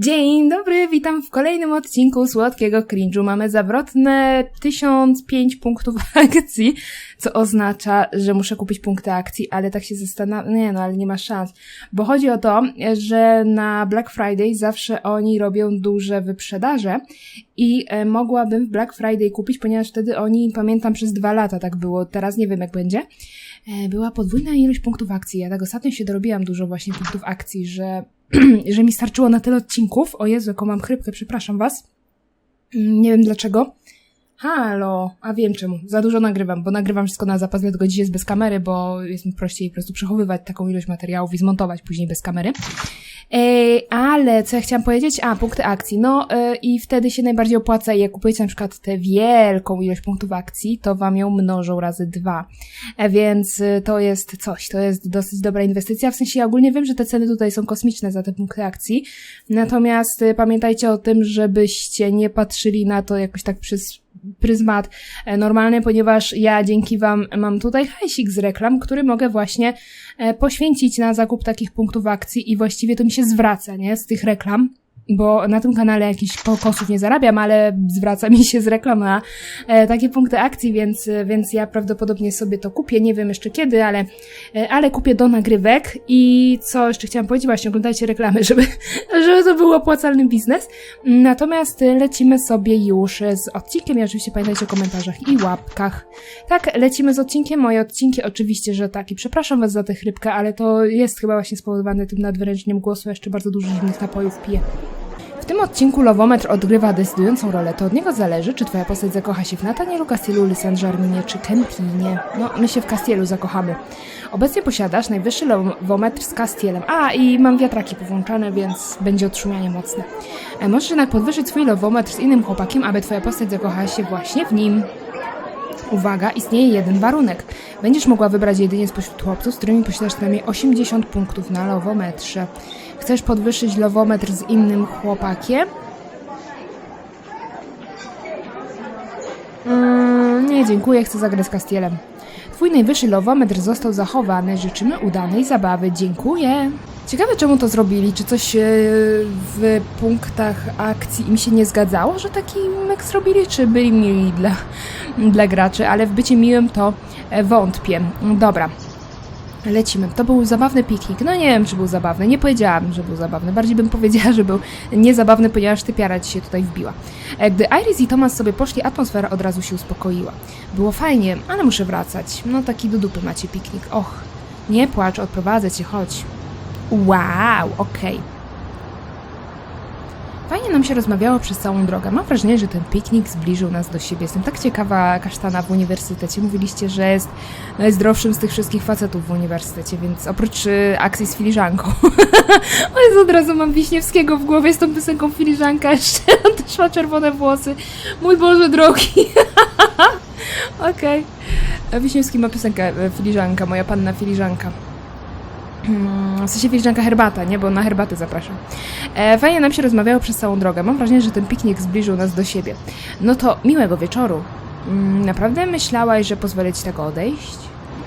Dzień dobry, witam w kolejnym odcinku Słodkiego Cringe'u. Mamy zawrotne 1005 punktów akcji, co oznacza, że muszę kupić punkty akcji, ale tak się zastanawiam, nie no, ale nie ma szans, bo chodzi o to, że na Black Friday zawsze oni robią duże wyprzedaże i e, mogłabym w Black Friday kupić, ponieważ wtedy oni, pamiętam, przez dwa lata tak było, teraz nie wiem jak będzie, była podwójna ilość punktów akcji. Ja tak ostatnio się dorobiłam dużo właśnie punktów akcji, że że mi starczyło na tyle odcinków. O Jezu, jaką mam chrypkę, przepraszam was. Mm, Nie wiem dlaczego. Halo, a wiem czemu. Za dużo nagrywam, bo nagrywam wszystko na zapas, dlatego dziś jest bez kamery, bo jest mi prościej po prostu przechowywać taką ilość materiałów i zmontować później bez kamery. Ale co ja chciałam powiedzieć? A, punkty akcji. No e, i wtedy się najbardziej opłaca, jak kupujecie na przykład tę wielką ilość punktów akcji, to wam ją mnożą razy dwa. E, więc e, to jest coś, to jest dosyć dobra inwestycja. W sensie ja ogólnie wiem, że te ceny tutaj są kosmiczne za te punkty akcji. Natomiast pamiętajcie o tym, żebyście nie patrzyli na to jakoś tak przez pryzmat e, normalny, ponieważ ja dzięki Wam mam tutaj hajsik z reklam, który mogę właśnie e, poświęcić na zakup takich punktów akcji i właściwie to mi się zwraca, nie, z tych reklam bo na tym kanale jakichś kokosów nie zarabiam, ale zwraca mi się z reklam na e, takie punkty akcji, więc, więc ja prawdopodobnie sobie to kupię, nie wiem jeszcze kiedy, ale, e, ale kupię do nagrywek. I co jeszcze chciałam powiedzieć, właśnie oglądajcie reklamy, żeby, żeby to był opłacalny biznes. Natomiast e, lecimy sobie już z odcinkiem. I oczywiście pamiętajcie o komentarzach i łapkach. Tak, lecimy z odcinkiem, moje odcinki oczywiście, że tak. I przepraszam was za tę chrypkę, ale to jest chyba właśnie spowodowane tym nadwyrężeniem głosu, jeszcze bardzo dużo zimnych napojów piję. Tym odcinku Lowometr odgrywa decydującą rolę. To od niego zależy, czy twoja postać zakocha się w Natanielu, Castielu, Lysandrze, Arminie czy Kentinie. No, my się w Castielu zakochamy. Obecnie posiadasz najwyższy lowometr z Castielem. A, i mam wiatraki powłączane, więc będzie odszumianie mocne. E, Możesz jednak podwyższyć swój lowometr z innym chłopakiem, aby twoja postać zakochała się właśnie w nim. Uwaga, istnieje jeden warunek. Będziesz mogła wybrać jedynie spośród chłopców, z którymi posiadasz co najmniej 80 punktów na lowometrze. Chcesz podwyższyć lowometr z innym chłopakiem? Mm, nie, dziękuję, chcę zagrać z Castielem. Twój najwyższy lowometr został zachowany. Życzymy udanej zabawy. Dziękuję. Ciekawe, czemu to zrobili. Czy coś e, w punktach akcji im się nie zgadzało, że taki mek zrobili, czy byli mili dla, dla graczy, ale w bycie miłym to e, wątpię. Dobra. Lecimy. To był zabawny piknik. No nie wiem, czy był zabawny. Nie powiedziałam, że był zabawny. Bardziej bym powiedziała, że był niezabawny, ponieważ typiara ci się tutaj wbiła. E, Gdy Iris i Thomas sobie poszli, atmosfera od razu się uspokoiła. Było fajnie, ale muszę wracać. No taki do dupy macie piknik. Och, nie płacz, odprowadzę cię, chodź. Wow, okej. Fajnie nam się rozmawiało przez całą drogę. Mam wrażenie, że ten piknik zbliżył nas do siebie. Jestem tak ciekawa kasztana w uniwersytecie. Mówiliście, że jest najzdrowszym z tych wszystkich facetów w uniwersytecie, więc oprócz y, akcji z filiżanką. o Jezu, od razu mam Wiśniewskiego w głowie z tą piosenką filiżanka. Jeszcze on też ma czerwone włosy. Mój Boże drogi. Okej. Okay. Wiśniewski ma piosenkę e, filiżanka, moja panna filiżanka. Mm, W sensie filiżanka herbata, nie? Bo na herbatę zapraszam. E, fajnie nam się rozmawiało przez całą drogę. Mam wrażenie, że ten piknik zbliżył nas do siebie. No to miłego wieczoru. Mm, naprawdę myślałaś, że pozwolę ci tak odejść?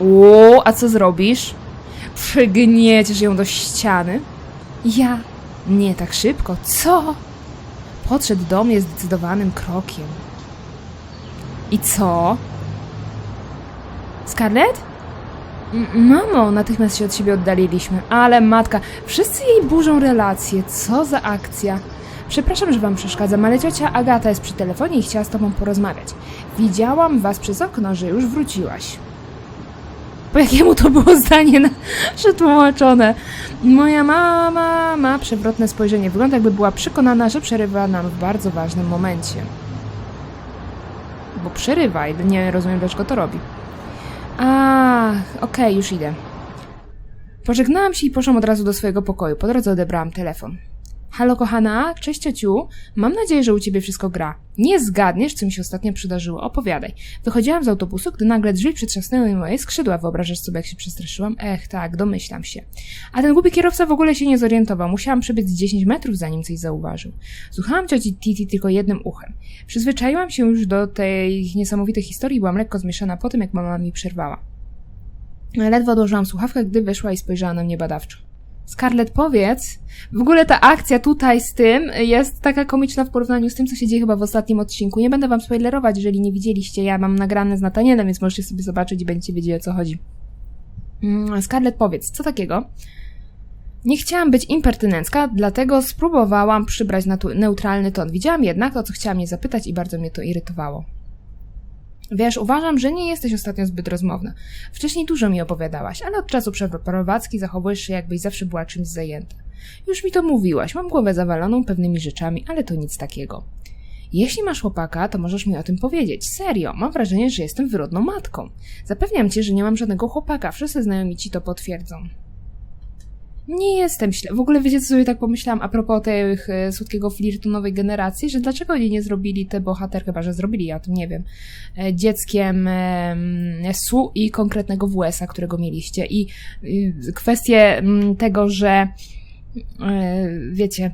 O, a co zrobisz? Przygnieciesz ją do ściany? Ja? Nie tak szybko. Co? Podszedł do mnie zdecydowanym krokiem. I co? Scarlett? Mamo, natychmiast się od siebie oddaliliśmy, ale matka, wszyscy jej burzą relacje, co za akcja. Przepraszam, że wam przeszkadzam, ale ciocia Agata jest przy telefonie i chciała z tobą porozmawiać. Widziałam was przez okno, że już wróciłaś. Po jakiemu to było zdanie na- przetłumaczone? Moja mama ma przewrotne spojrzenie. Wygląda jakby była przekonana, że przerywa nam w bardzo ważnym momencie. Bo przerywa i nie rozumiem, dlaczego to robi. A, okej, już idę. Pożegnałam się i poszłam od razu do swojego pokoju. Po drodze odebrałam telefon. Halo, kochana, cześć ciociu. Mam nadzieję, że u ciebie wszystko gra. Nie zgadniesz, co mi się ostatnio przydarzyło. Opowiadaj. Wychodziłam z autobusu, gdy nagle drzwi przetrzasnęły mi moje skrzydła. Wyobrażasz sobie, jak się przestraszyłam? Ech, tak, domyślam się. A ten głupi kierowca w ogóle się nie zorientował. Musiałam przebiec 10 metrów, zanim coś zauważył. Słuchałam cioci Titi tylko jednym uchem. Przyzwyczaiłam się już do tej niesamowitej historii byłam lekko zmieszana po tym, jak mama mi przerwała. Ledwo odłożyłam słuchawkę, gdy wyszła i spojrzała na mnie badawczo. Scarlett, powiedz. W ogóle ta akcja tutaj z tym jest taka komiczna w porównaniu z tym, co się dzieje chyba w ostatnim odcinku. Nie będę wam spoilerować, jeżeli nie widzieliście. Ja mam nagrane z Natanielem, więc możecie sobie zobaczyć i będziecie wiedzieli, o co chodzi. Mm, Scarlett, powiedz, co takiego? Nie chciałam być impertynencka, dlatego spróbowałam przybrać neutralny ton. Widziałam jednak to, co chciałam mnie zapytać i bardzo mnie to irytowało. Wiesz, uważam, że nie jesteś ostatnio zbyt rozmowna. Wcześniej dużo mi opowiadałaś, ale od czasu przeprowadzki zachowujesz się, jakbyś zawsze była czymś zajęta. Już mi to mówiłaś, mam głowę zawaloną pewnymi rzeczami, ale to nic takiego. Jeśli masz chłopaka, to możesz mi o tym powiedzieć. Serio, mam wrażenie, że jestem wyrodną matką. Zapewniam cię, że nie mam żadnego chłopaka, wszyscy znajomi ci to potwierdzą. Nie jestem śle... W ogóle wiecie, co sobie tak pomyślałam a propos tych e, słodkiego flirtu nowej generacji, że dlaczego oni nie zrobili te bohater, chyba że zrobili, ja o tym nie wiem, e, dzieckiem e, Su i konkretnego WS-a, którego mieliście. I y, kwestie mm, tego, że e, wiecie,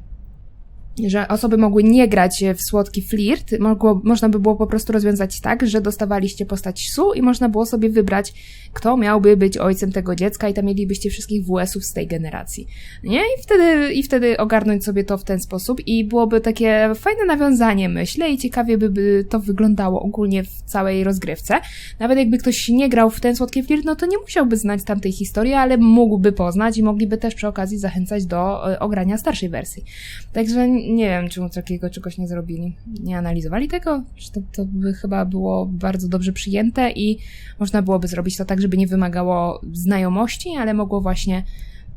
że osoby mogły nie grać w słodki flirt, mogło, można by było po prostu rozwiązać tak, że dostawaliście postać Su i można było sobie wybrać, kto miałby być ojcem tego dziecka i tam mielibyście wszystkich WS-ów z tej generacji. Nie? I wtedy, I wtedy ogarnąć sobie to w ten sposób i byłoby takie fajne nawiązanie, myślę, i ciekawie by, by to wyglądało ogólnie w całej rozgrywce. Nawet jakby ktoś nie grał w ten słodki flirt, no to nie musiałby znać tamtej historii, ale mógłby poznać i mogliby też przy okazji zachęcać do e, ogrania starszej wersji. Także nie wiem, czemu takiego czegoś nie zrobili. Nie analizowali tego? Czy to, to by chyba było bardzo dobrze przyjęte i można byłoby zrobić to tak, żeby nie wymagało znajomości, ale mogło właśnie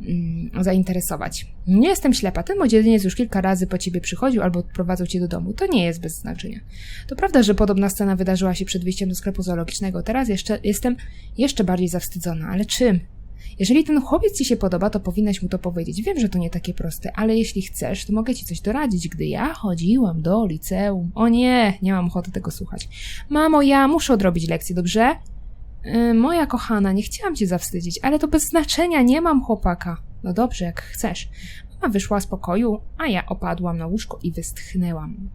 mm, zainteresować. Nie jestem ślepa. Ten młodzieniec już kilka razy po ciebie przychodził albo odprowadzał cię do domu. To nie jest bez znaczenia. To prawda, że podobna scena wydarzyła się przed wyjściem do sklepu zoologicznego. Teraz jeszcze jestem jeszcze bardziej zawstydzona. Ale czym? Jeżeli ten chłopiec ci się podoba, to powinnaś mu to powiedzieć. Wiem, że to nie takie proste, ale jeśli chcesz, to mogę ci coś doradzić. Gdy ja chodziłam do liceum. O nie, nie mam ochoty tego słuchać. Mamo, ja muszę odrobić lekcję, dobrze? Yy, moja kochana, nie chciałam cię zawstydzić, ale to bez znaczenia, nie mam chłopaka. No dobrze, jak chcesz. Mama wyszła z pokoju, a ja opadłam na łóżko i westchnęłam.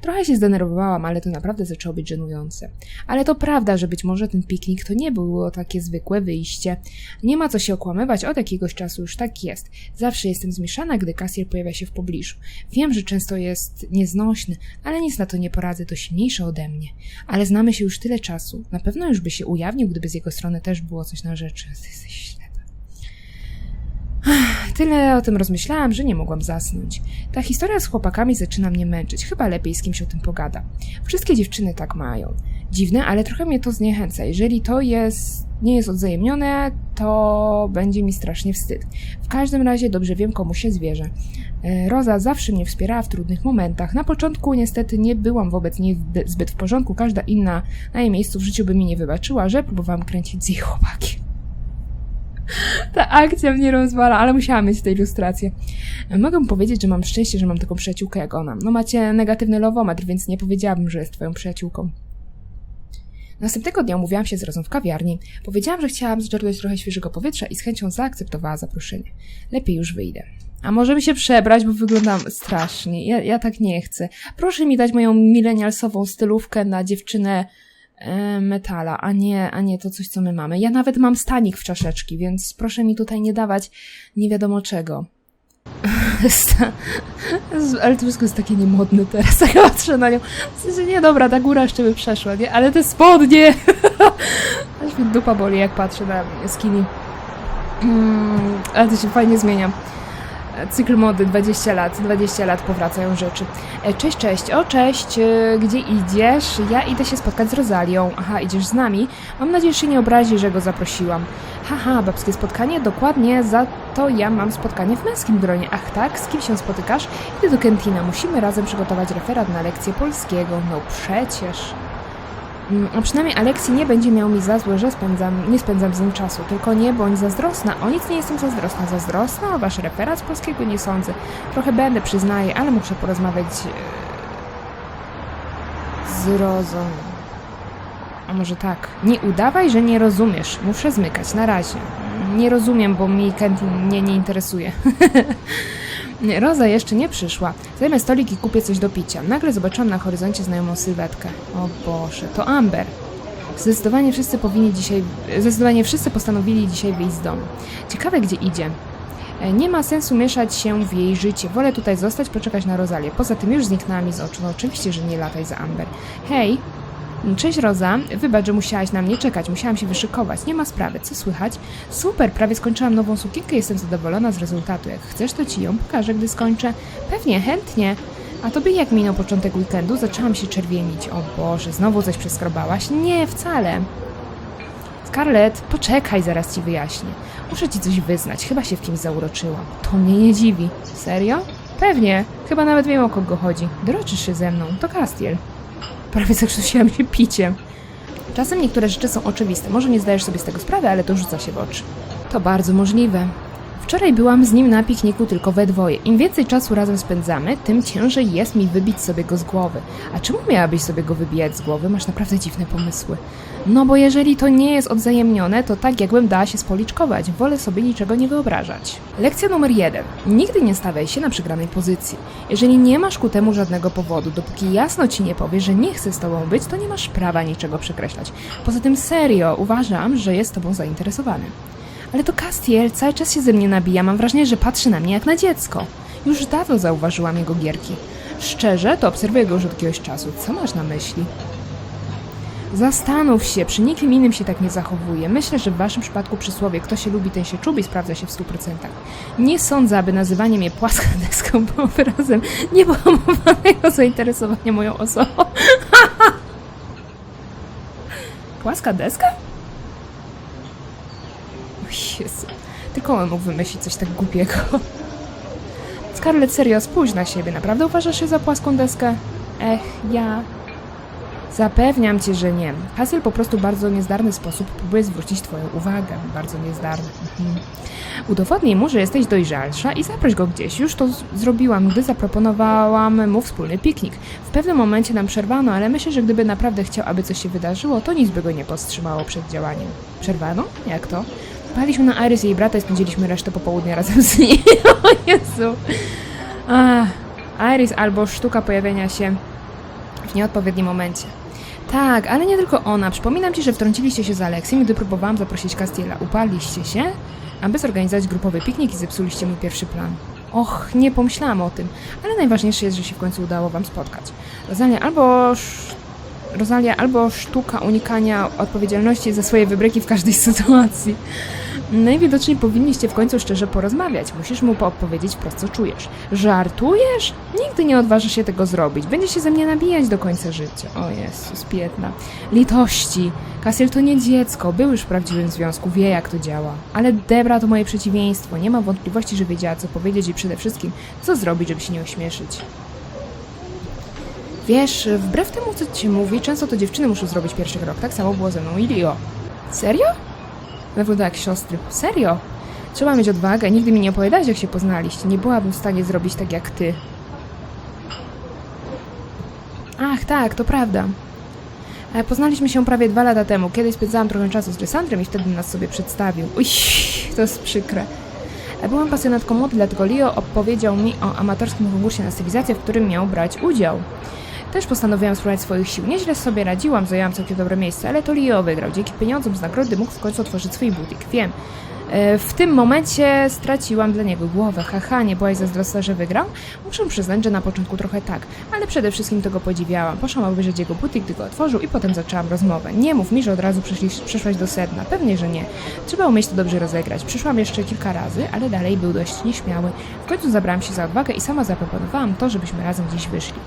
Trochę się zdenerwowałam, ale to naprawdę zaczęło być żenujące. Ale to prawda, że być może ten piknik to nie było takie zwykłe wyjście. Nie ma co się okłamywać, od jakiegoś czasu już tak jest. Zawsze jestem zmieszana, gdy kasjer pojawia się w pobliżu. Wiem, że często jest nieznośny, ale nic na to nie poradzę, to silniejsze ode mnie. Ale znamy się już tyle czasu. Na pewno już by się ujawnił, gdyby z jego strony też było coś na rzeczy. Jesteś ślepa. Tyle o tym rozmyślałam, że nie mogłam zasnąć. Ta historia z chłopakami zaczyna mnie męczyć. Chyba lepiej z kimś o tym pogada. Wszystkie dziewczyny tak mają. Dziwne, ale trochę mnie to zniechęca. Jeżeli to jest, nie jest odzajemnione, to będzie mi strasznie wstyd. W każdym razie dobrze wiem, komu się zwierzę. E, Roza zawsze mnie wspierała w trudnych momentach. Na początku niestety nie byłam wobec niej zby- zbyt w porządku. Każda inna na jej miejscu w życiu by mi nie wybaczyła, że próbowałam kręcić z jej chłopakiem. Ta akcja mnie rozwala, ale musiałam mieć tę ilustrację. Mogę powiedzieć, że mam szczęście, że mam taką przyjaciółkę jak ona. No macie negatywny lowometr, więc nie powiedziałabym, że jest twoją przyjaciółką. Następnego dnia umówiłam się z Rozą w kawiarni. Powiedziałam, że chciałam zżerać trochę świeżego powietrza i z chęcią zaakceptowała zaproszenie. Lepiej już wyjdę. A może mi się przebrać, bo wyglądam strasznie. Ja, ja tak nie chcę. Proszę mi dać moją milenialsową stylówkę na dziewczynę metala, a nie, a nie to coś, co my mamy. Ja nawet mam stanik w czaszeczki, więc proszę mi tutaj nie dawać nie wiadomo czego. Ale to wszystko jest takie niemodne teraz, tak patrzę na nią. W sensie, nie, dobra, ta góra jeszcze by przeszła, nie? Ale te spodnie! Aż mi dupa boli, jak patrzę na skinny. Mm, ale to się fajnie zmienia. Cykl mody, 20 lat, 20 lat powracają rzeczy. E, Cześć, cześć, o cześć, e, gdzie idziesz? Ja idę się spotkać z Rozalią. Aha, idziesz z nami? Mam nadzieję, że się nie obrazi, że go zaprosiłam. Haha, babskie spotkanie? Dokładnie, za to ja mam spotkanie w męskim gronie. Ach tak, z kim się spotykasz? Idę do Kentina, musimy razem przygotować referat na lekcję polskiego. No przecież... Mm, A przynajmniej Aleksji nie będzie miał mi za złe, że spędzam, nie spędzam z nim czasu. Tylko nie bądź zazdrosna. O nic nie jestem zazdrosna. Zazdrosna o wasz referat z polskiego nie sądzę. Trochę będę, przyznaję, ale muszę porozmawiać e, z Rozą. A może tak. Nie udawaj, że nie rozumiesz. Muszę zmykać. Na razie. Nie rozumiem, bo mi Kent mnie nie interesuje. Roza jeszcze nie przyszła. Zajmę stolik i kupię coś do picia. Nagle zobaczyłam na horyzoncie znajomą sylwetkę. O Boże, to Amber. Zdecydowanie wszyscy powinni dzisiaj... Zdecydowanie wszyscy postanowili dzisiaj wyjść z domu. Ciekawe, gdzie idzie. E, Nie ma sensu mieszać się w jej życie. Wolę tutaj zostać, poczekać na Rozalię. Poza tym już zniknęła mi z oczu. No oczywiście, że nie lataj za Amber. Hej! Cześć Roza, wybacz, że musiałaś na mnie czekać, musiałam się wyszykować, nie ma sprawy, co słychać? Super, prawie skończyłam nową sukienkę, jestem zadowolona z rezultatu, jak chcesz to ci ją pokażę, gdy skończę. Pewnie, chętnie. A tobie jak minął początek weekendu? Zaczęłam się czerwienić. O Boże, znowu coś przeskrobałaś? Nie, wcale. Scarlett, poczekaj, zaraz ci wyjaśnię. Muszę ci coś wyznać, chyba się w kimś zauroczyłam. To mnie nie dziwi. Serio? Pewnie, chyba nawet wiem o kogo chodzi. Droczysz się ze mną, to Castiel. Prawie zakrztusiłam się piciem. Czasem niektóre rzeczy są oczywiste. Może nie zdajesz sobie z tego sprawy, ale to rzuca się w oczy. To bardzo możliwe. Wczoraj byłam z nim na pikniku tylko we dwoje. Im więcej czasu razem spędzamy, tym ciężej jest mi wybić sobie go z głowy. A czemu miałabyś sobie go wybijać z głowy? Masz naprawdę dziwne pomysły. No bo jeżeli to nie jest odwzajemnione, to tak jakbym dała się spoliczkować. Wolę sobie niczego nie wyobrażać. Lekcja numer jeden. Nigdy nie stawiaj się na przegranej pozycji. Jeżeli nie masz ku temu żadnego powodu, dopóki jasno ci nie powie, że nie chce z tobą być, to nie masz prawa niczego przekreślać. Poza tym serio, uważam, że jest tobą zainteresowany. Ale to Castiel cały czas się ze mnie nabija. Mam wrażenie, że patrzy na mnie jak na dziecko. Już dawno zauważyłam jego gierki. Szczerze, to obserwuję go już od jakiegoś czasu. Co masz na myśli? Zastanów się, przy nikim innym się tak nie zachowuje. Myślę, że w waszym przypadku przysłowie kto się lubi, ten się czubi sprawdza się w 100%. Nie sądzę, aby nazywanie mnie płaską deską było wyrazem niepohamowanego zainteresowania moją osobą. Płaska deska? O Jezu, on mógł wymyślić coś tak głupiego. Scarlett, serio, spójrz na siebie. Naprawdę uważasz się za płaską deskę? Ech, ja... Zapewniam cię, że nie. Hazel po prostu bardzo niezdarny sposób próbuje zwrócić twoją uwagę. Bardzo niezdarny. Mhm. Udowodnij mu, że jesteś dojrzalsza i zaproś go gdzieś. Już to zrobiłam, gdy zaproponowałam mu wspólny piknik. W pewnym momencie nam przerwano, ale myślę, że gdyby naprawdę chciał, aby coś się wydarzyło, to nic by go nie powstrzymało przed działaniem. Przerwano? Jak to? Paliśmy na i jej brata i spędziliśmy resztę popołudnia razem z nim. o Jezu. Ach, Iris albo sztuka pojawienia się w nieodpowiednim momencie. Tak, ale nie tylko ona. Przypominam ci, że wtrąciliście się z Aleksiem, gdy próbowałam zaprosić Castiela. Upaliście się, aby zorganizować grupowy piknik i zepsuliście mój pierwszy plan. Och, nie pomyślałam o tym, ale najważniejsze jest, że się w końcu udało wam spotkać. Rosalia albo... Rosalia albo sztuka unikania odpowiedzialności za swoje wybryki w każdej sytuacji. Najwidoczniej powinniście w końcu szczerze porozmawiać. Musisz mu opowiedzieć wprost, co czujesz. Żartujesz? Nigdy nie odważysz się tego zrobić. Będzie się ze mnie nabijać do końca życia. O Jezus, biedna. Litości. Kasiel to nie dziecko. Był już w prawdziwym związku. Wie, jak to działa. Ale Debra to moje przeciwieństwo. Nie ma wątpliwości, że wiedziała, co powiedzieć i przede wszystkim, co zrobić, żeby się nie ośmieszyć. Wiesz, wbrew temu, co ci mówi, często to dziewczyny muszą zrobić pierwszy krok. Tak samo było ze mną i Leo. Serio? Wygląda jak siostry. Serio? Trzeba mieć odwagę. Nigdy mi nie opowiadałeś, jak się poznaliście. Nie byłabym w stanie zrobić tak jak ty. Ach, tak, to prawda. E, Poznaliśmy się prawie dwa lata temu. Kiedyś spędzałam trochę czasu z Lysandrem i wtedy nas sobie przedstawił. Uj, to jest przykre. E, Byłam pasjonatką mody, dlatego Leo opowiedział mi o amatorskim konkursie na stylizację, w którym miał brać udział. Też postanowiłam spróbować swoich sił. Nieźle sobie radziłam, zajęłam całkiem dobre miejsce, ale to Leo wygrał. Dzięki pieniądzom z nagrody mógł w końcu otworzyć swój butik. Wiem. E, W tym momencie straciłam dla niego głowę. Haha, nie byłaś zazdrosna, że wygrał? Muszę przyznać, że na początku trochę tak, ale przede wszystkim to go podziwiałam. Poszłam obejrzeć jego butik, gdy go otworzył i potem zaczęłam rozmowę. Nie mów mi, że od razu przyszłaś do sedna. Pewnie, że nie. Trzeba umieć to dobrze rozegrać. Przyszłam jeszcze kilka razy, ale dalej był dość nieśmiały. W końcu zabrałam się za odwagę i sama zaproponowałam to, żebyśmy razem gdzieś wyszli.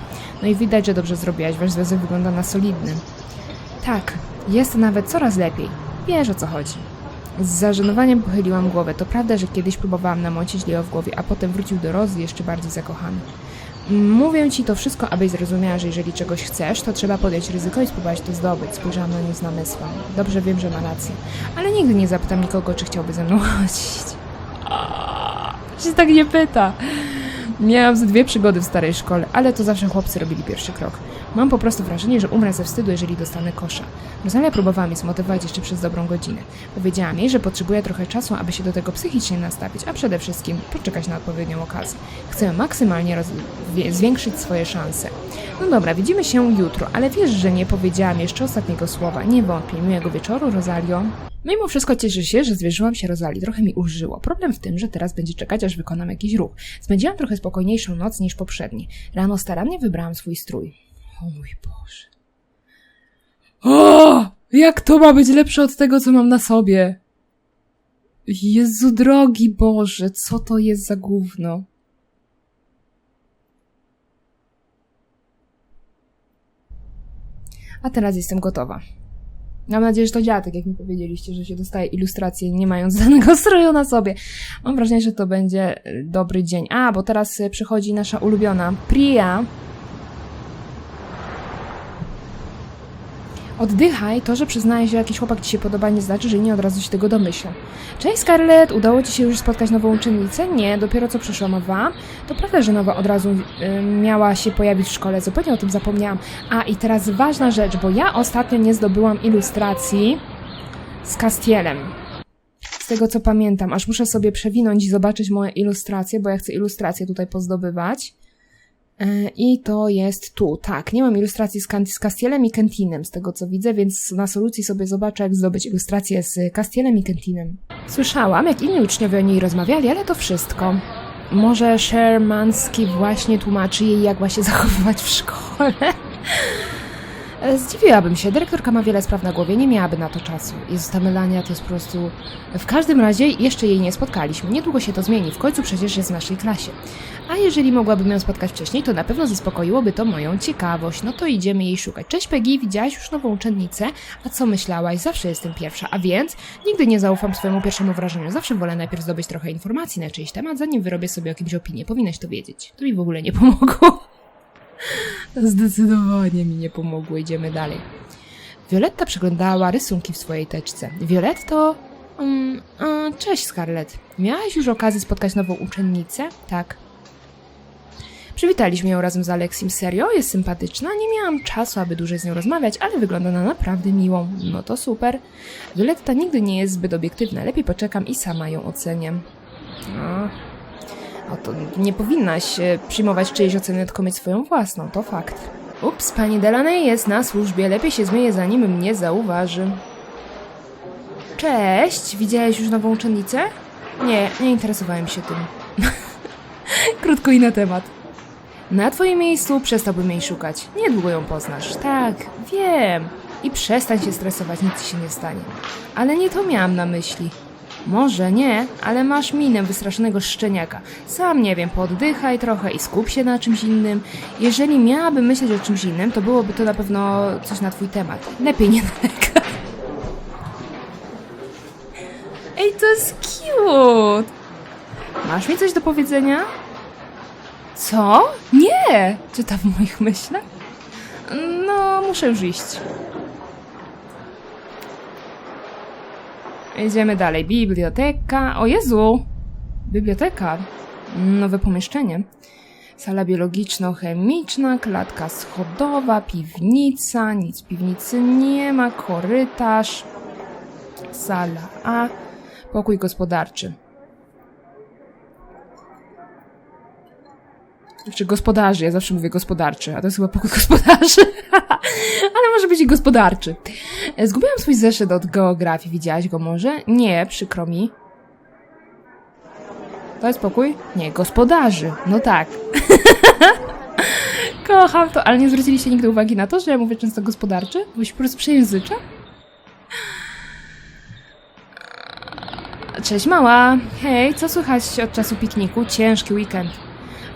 No i widać, że dobrze zrobiłaś. Wasz związek wygląda na solidny. Tak, jest nawet coraz lepiej. Wiesz o co chodzi. Z zażenowaniem pochyliłam głowę. To prawda, że kiedyś próbowałam namącić Leo w głowie, a potem wrócił do Rozy jeszcze bardziej zakochany. Mówię ci to wszystko, abyś zrozumiała, że jeżeli czegoś chcesz, to trzeba podjąć ryzyko i spróbować to zdobyć. Spojrzałam na nią z namysłem. Dobrze wiem, że ma rację. Ale nigdy nie zapytam nikogo, czy chciałby ze mną chodzić. się tak nie pyta. Miałam ze dwie przygody w starej szkole, ale to zawsze chłopcy robili pierwszy krok. Mam po prostu wrażenie, że umrę ze wstydu, jeżeli dostanę kosza. Rosalia próbowała mnie zmotywować jeszcze przez dobrą godzinę. Powiedziałam jej, że potrzebuję trochę czasu, aby się do tego psychicznie nastawić, a przede wszystkim poczekać na odpowiednią okazję. Chcę maksymalnie zwiększyć swoje szanse. No dobra, widzimy się jutro, ale wiesz, że nie powiedziałam jeszcze ostatniego słowa. Nie wątpię. Miłego wieczoru, Rosalio. Mimo wszystko cieszę się, że zwierzyłam się Rozali. Trochę mi użyło. Problem w tym, że teraz będzie czekać, aż wykonam jakiś ruch. Spędziłam trochę spokojniejszą noc niż poprzedni. Rano starannie wybrałam swój strój. O mój Boże. O! Jak to ma być lepsze od tego, co mam na sobie? Jezu drogi Boże, co to jest za gówno? A teraz jestem gotowa. Mam nadzieję, że to działa tak, jak mi powiedzieliście, że się dostaje ilustrację nie mając danego stroju na sobie. Mam wrażenie, że to będzie y, dobry dzień. A, bo teraz y, przychodzi nasza ulubiona Priya. Oddychaj, to, że przyznaje się, jakiś chłopak ci się podoba, nie znaczy, że nie od razu się tego domyśla. Cześć Scarlett, udało ci się już spotkać nową uczennicę? Nie, dopiero co przyszła nowa. To prawda, że nowa od razu y, miała się pojawić w szkole, zupełnie o tym zapomniałam. A i teraz ważna rzecz, bo ja ostatnio nie zdobyłam ilustracji z Castielem. Z tego co pamiętam, aż muszę sobie przewinąć i zobaczyć moje ilustracje, bo ja chcę ilustracje tutaj pozdobywać. E, I to jest tu, tak. Nie mam ilustracji z, z Castielem i Kentinem, z tego co widzę, więc na solucji sobie zobaczę, jak zdobyć ilustrację z Castielem i Kentinem. Słyszałam, jak inni uczniowie o niej rozmawiali, ale to wszystko. Może Shermanski właśnie tłumaczy jej, jak ma się zachowywać w szkole? E, Zdziwiłabym się. Dyrektorka ma wiele spraw na głowie, nie miałaby na to czasu. Jezus, ta Melania to jest po prostu... W każdym razie jeszcze jej nie spotkaliśmy. Niedługo się to zmieni, w końcu przecież jest w naszej klasie. A jeżeli mogłabym ją spotkać wcześniej, to na pewno zaspokoiłoby to moją ciekawość. No to idziemy jej szukać. Cześć Peggy, widziałaś już nową uczennicę? A co myślałaś? Zawsze jestem pierwsza, a więc nigdy nie zaufam swojemu pierwszemu wrażeniu. Zawsze wolę najpierw zdobyć trochę informacji na czyjś temat, zanim wyrobię sobie o kimś opinię. Powinnaś to wiedzieć. To mi w ogóle nie pomogło. Zdecydowanie mi nie pomogło. Idziemy dalej. Violetta przeglądała rysunki w swojej teczce. Violetto... Um, a, cześć, Scarlett. Miałaś już okazję spotkać nową uczennicę? Tak. Przywitaliśmy ją razem z Aleksim. Serio? Jest sympatyczna? Nie miałam czasu, aby dłużej z nią rozmawiać, ale wygląda na naprawdę miłą. No to super. Violetta nigdy nie jest zbyt obiektywna. Lepiej poczekam i sama ją ocenię. No, no to nie powinnaś e, przyjmować czyjejś oceny, tylko mieć swoją własną, to fakt. Ups, pani Delaney jest na służbie, lepiej się zmyje zanim mnie zauważy. Cześć, widziałeś już nową uczennicę? Nie, nie interesowałem się tym. Krótko i na temat. Na twoim miejscu przestałbym jej szukać. Niedługo ją poznasz. Tak, wiem. I przestań się stresować, nic ci się nie stanie. Ale nie to miałam na myśli. Może nie, ale masz minę wystraszonego szczeniaka. Sam nie wiem, poddychaj trochę i skup się na czymś innym. Jeżeli miałabym myśleć o czymś innym, to byłoby to na pewno coś na twój temat. Lepiej nie nalegać. Ej, to jest cute! Masz mi coś do powiedzenia? Co? Nie! Czyta w moich myślach? No, muszę już iść. Idziemy dalej. Biblioteka. O Jezu! Biblioteka. Nowe pomieszczenie. Sala biologiczno-chemiczna, klatka schodowa, piwnica. Nic piwnicy nie ma. Korytarz. Sala A. Pokój gospodarczy. Czy gospodarzy, ja zawsze mówię gospodarczy, a to jest chyba pokój gospodarzy. Ale może być i gospodarczy. E, Zgubiłam swój zeszyt od geografii. Widziałaś go może? Nie, przykro mi. To jest pokój? Nie, gospodarzy. No tak. Kocham to, ale nie zwróciliście nigdy uwagi na to, że ja mówię często gospodarczy? Bo się po prostu przejęzyczę? Cześć mała. Hej, co słychać od czasu pikniku? Ciężki weekend.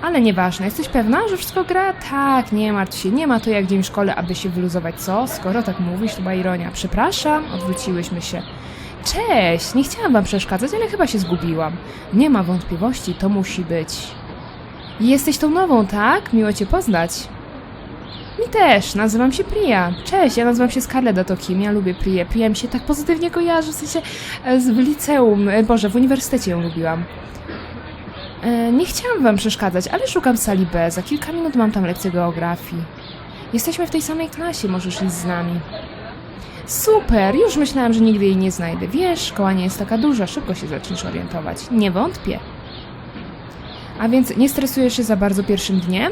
Ale nieważne, jesteś pewna, że wszystko gra? Tak, nie martw się, nie ma to jak dzień w szkole, aby się wyluzować, co? Skoro tak mówisz, to była ironia. Przepraszam, odwróciłyśmy się. Cześć, nie chciałam wam przeszkadzać, ale chyba się zgubiłam. Nie ma wątpliwości, to musi być. Jesteś tą nową, tak? Miło cię poznać. Mi też, nazywam się Priya. Cześć, ja nazywam się Scarlett, a to kim? Ja lubię Priję. Priya mi się tak pozytywnie kojarzy, w sensie e, w liceum, e, Boże, w uniwersytecie ją lubiłam. E, nie chciałam wam przeszkadzać, ale szukam sali B. Za kilka minut mam tam lekcję geografii. Jesteśmy w tej samej klasie, możesz iść z nami. Super, już myślałam, że nigdy jej nie znajdę. Wiesz, szkoła nie jest taka duża, szybko się zaczniesz orientować. Nie wątpię. A więc nie stresujesz się za bardzo pierwszym dniem?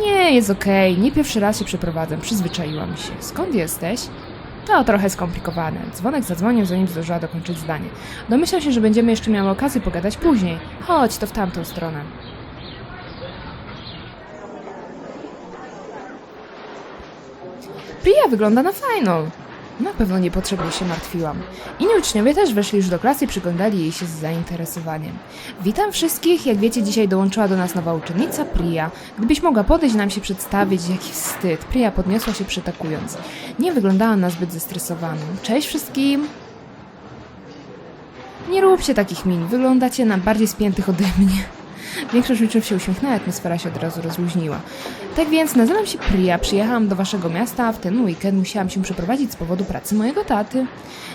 Nie, jest okej. Nie pierwszy raz się przeprowadzam. Przyzwyczaiłam się. Skąd jesteś? To trochę skomplikowane. Dzwonek zadzwonił, zanim zdążyła dokończyć zdanie. Domyślał się, że będziemy jeszcze miały okazję pogadać później. Chodź, to w tamtą stronę. Priya wygląda na fajną. Na pewno niepotrzebnie się martwiłam. Inni uczniowie też weszli już do klasy i przyglądali jej się z zainteresowaniem. Witam wszystkich. Jak wiecie, dzisiaj dołączyła do nas nowa uczennica, Priya. Gdybyś mogła podejść nam się przedstawić, jaki wstyd. Priya podniosła się przytakując. Nie wyglądała na zbyt zestresowaną. Cześć wszystkim. Nie róbcie takich min. Wyglądacie na bardziej spiętych ode mnie. Większość uczniów się uśmiechnęła, atmosfera się od razu rozluźniła. Tak więc nazywam się Priya, przyjechałam do waszego miasta, w ten weekend musiałam się przeprowadzić z powodu pracy mojego taty.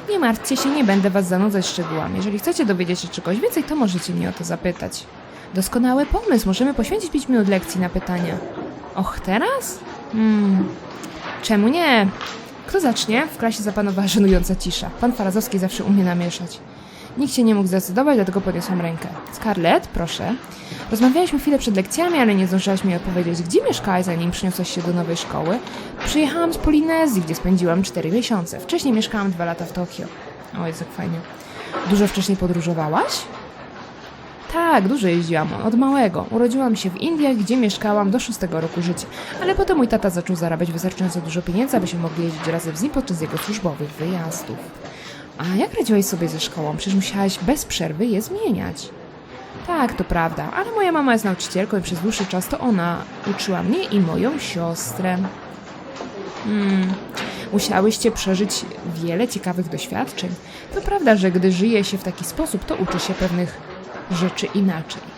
Nie martwcie się, nie będę was zanudzać szczegółami. Jeżeli chcecie dowiedzieć się czegoś więcej, to możecie mnie o to zapytać. Doskonały pomysł, możemy poświęcić 5 minut lekcji na pytania. Och, teraz? Hmm. Czemu nie? Kto zacznie? W klasie zapanowała żenująca cisza. Pan Farazowski zawsze umie namieszać. Nikt się nie mógł zdecydować, dlatego podniosłam rękę. Scarlett, proszę. Rozmawialiśmy chwilę przed lekcjami, ale nie zdążyłaś mi odpowiedzieć, gdzie mieszkałaś, zanim przyniosłaś się do nowej szkoły. Przyjechałam z Polinezji, gdzie spędziłam 4 miesiące. Wcześniej mieszkałam 2 lata w Tokio. O, jest jak fajnie. Dużo wcześniej podróżowałaś? Tak, dużo jeździłam, od małego. Urodziłam się w Indiach, gdzie mieszkałam do szóstego roku życia. Ale potem mój tata zaczął zarabiać wystarczająco dużo pieniędzy, abyśmy mogli jeździć razem z nim podczas jego służbowych wyjazdów. A jak radziłaś sobie ze szkołą? Przecież musiałaś bez przerwy je zmieniać. Tak, to prawda, ale moja mama jest nauczycielką i przez dłuższy czas to ona uczyła mnie i moją siostrę. Hmm. Musiałyście przeżyć wiele ciekawych doświadczeń. To prawda, że gdy żyje się w taki sposób, to uczy się pewnych rzeczy inaczej.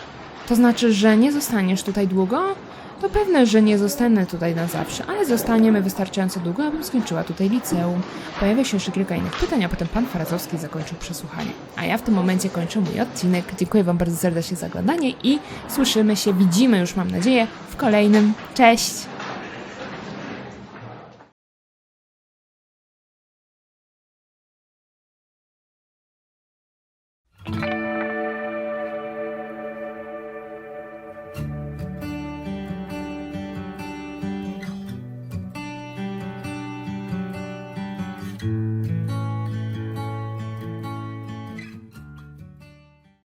To znaczy, że nie zostaniesz tutaj długo? To pewne, że nie zostanę tutaj na zawsze, ale zostaniemy wystarczająco długo, abym skończyła tutaj liceum. Pojawia się jeszcze kilka innych pytań, a potem pan Farazowski zakończył przesłuchanie. A ja w tym momencie kończę mój odcinek. Dziękuję wam bardzo serdecznie za oglądanie i słyszymy się, widzimy już mam nadzieję w kolejnym. Cześć!